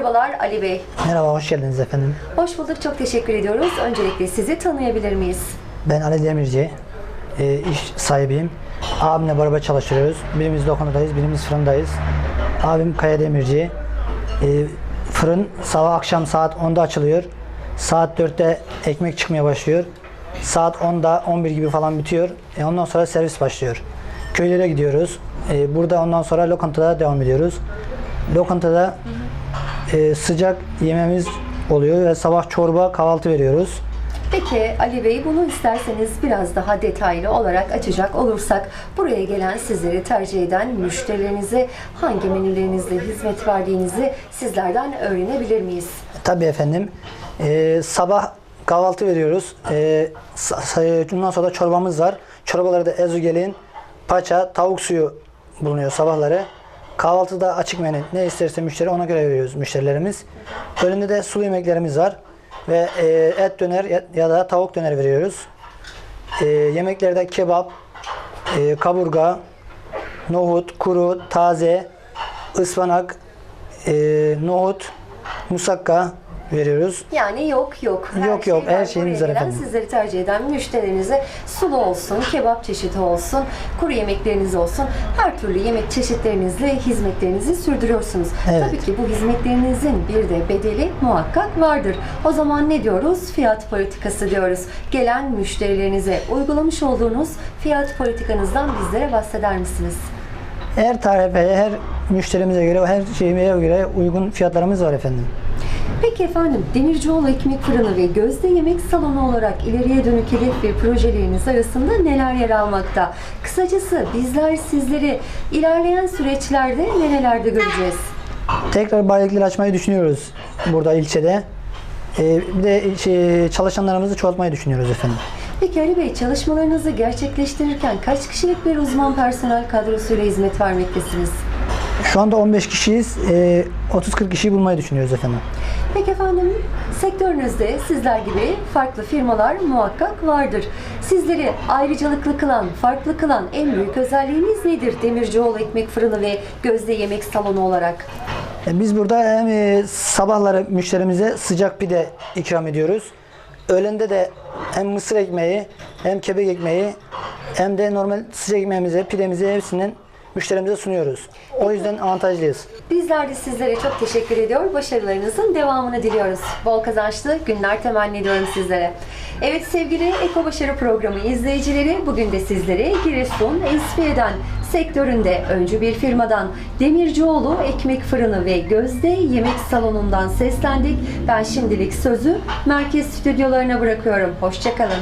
Merhabalar Ali Bey. Merhaba, hoş geldiniz efendim. Hoş bulduk, çok teşekkür ediyoruz. Öncelikle sizi tanıyabilir miyiz? Ben Ali Demirci, e, iş sahibiyim. Abimle beraber çalışıyoruz. Birimiz lokantadayız, birimiz fırındayız. Abim Kaya Demirci. E, fırın sabah akşam saat 10'da açılıyor. Saat 4'te ekmek çıkmaya başlıyor. Saat 10'da 11 gibi falan bitiyor. E, ondan sonra servis başlıyor. Köylere gidiyoruz. E, burada ondan sonra lokantada devam ediyoruz. Lokantada e, sıcak yememiz oluyor ve sabah çorba kahvaltı veriyoruz. Peki Ali Bey bunu isterseniz biraz daha detaylı olarak açacak olursak buraya gelen sizleri tercih eden müşterilerinize hangi menülerinizle hizmet verdiğinizi sizlerden öğrenebilir miyiz? Tabii efendim. Ee, sabah kahvaltı veriyoruz. Ee, bundan sonra da çorbamız var. Çorbalarda ezogelin, paça, tavuk suyu bulunuyor sabahları. Kahvaltıda açık menü. Ne isterse müşteri ona göre veriyoruz müşterilerimiz. Önünde de sulu yemeklerimiz var. Ve e, et döner ya- da tavuk döner veriyoruz. E, yemeklerde kebap, e, kaburga, nohut, kuru, taze, ıspanak, e, nohut, musakka veriyoruz. Yani yok yok. Yok, yok. var. Her şeyimiz Buraya var gelen. Sizleri tercih eden müşterilerinize sulu olsun, kebap çeşidi olsun, kuru yemekleriniz olsun. Her türlü yemek çeşitlerinizle hizmetlerinizi sürdürüyorsunuz. Evet. Tabii ki bu hizmetlerinizin bir de bedeli muhakkak vardır. O zaman ne diyoruz? Fiyat politikası diyoruz. Gelen müşterilerinize uygulamış olduğunuz fiyat politikanızdan bizlere bahseder misiniz? Her tarifeye, her müşterimize göre, her şeyime göre uygun fiyatlarımız var efendim. Peki efendim, Demircioğlu Ekmek Fırını ve Gözde Yemek Salonu olarak ileriye dönük hedef ve projeleriniz arasında neler yer almakta? Kısacası bizler sizleri ilerleyen süreçlerde nerelerde göreceğiz? Tekrar bayilikleri açmayı düşünüyoruz burada ilçede. Ee, bir de şey, çalışanlarımızı çoğaltmayı düşünüyoruz efendim. Peki Ali Bey, çalışmalarınızı gerçekleştirirken kaç kişilik bir uzman personel kadrosuyla hizmet vermektesiniz? Şu anda 15 kişiyiz. Ee, 30-40 kişiyi bulmayı düşünüyoruz efendim. Peki efendim, sektörünüzde sizler gibi farklı firmalar muhakkak vardır. Sizleri ayrıcalıklı kılan, farklı kılan en büyük özelliğiniz nedir? Demircioğlu Ekmek Fırını ve Gözde Yemek Salonu olarak. E, Biz burada hem e, sabahları müşterimize sıcak pide ikram ediyoruz. Öğlende de hem mısır ekmeği hem kebek ekmeği hem de normal sıcak ekmeğimizi, pidemizi hepsinden müşterimize sunuyoruz. O yüzden avantajlıyız. Bizler de sizlere çok teşekkür ediyor. Başarılarınızın devamını diliyoruz. Bol kazançlı günler temenni ediyorum sizlere. Evet sevgili Eko Başarı Programı izleyicileri bugün de sizlere Giresun Esfiye'den sektöründe öncü bir firmadan Demircioğlu Ekmek Fırını ve Gözde Yemek Salonu'ndan seslendik. Ben şimdilik sözü merkez stüdyolarına bırakıyorum. Hoşçakalın.